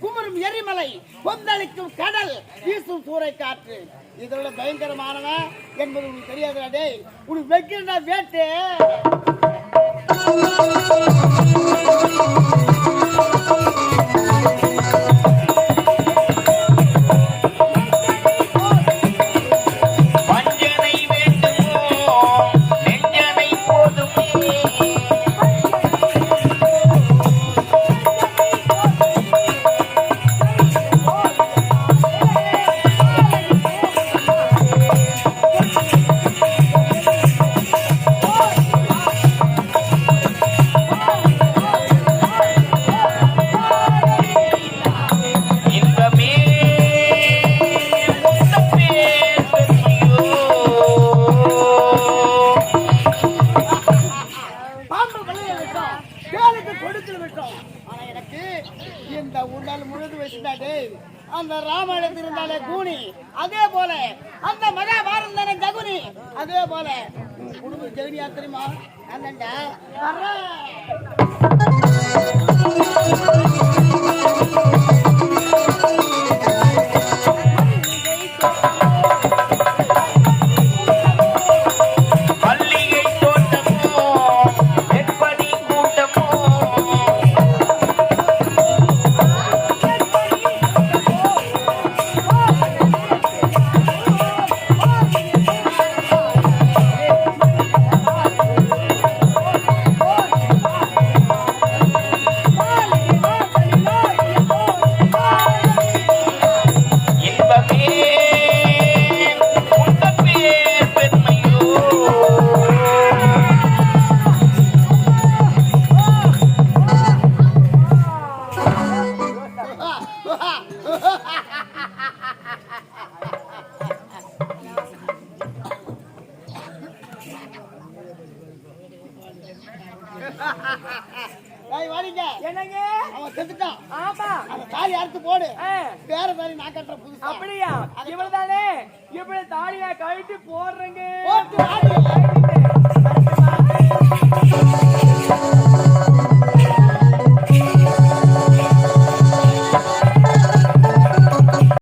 குமரும் எரிமலை கொந்தளிக்கும் கடல் வீசும் சூறை காற்று இதோட பயங்கரமானவன் என்பது உனக்கு தெரியாதுடா டேய். உனக்கு வெக்கின்ற வேட்டு. வேலைக்கு கொடுத்து விட்டோம். ஆனா எனக்கு இந்த உடல் முழுது வச்சுட்டா அந்த ராமாயணத்தில் இருந்தாலே கூனி. அதே போல அந்த மகாபாரதம் தானே ககுனி அதே போல உன் குடும்பம் தெரியுமா அந்தண்டா என்னங்க? அவன் செத்துட்டான் ஆமா. அந்த தாலி அறுத்து போடு. வேற தாலி நான் கட்டுற புதுசு. அப்படியா? இவ்வளவு தானே இவ்வளவு தாலி நான் கழட்டி போடுறேங்க. போட்டு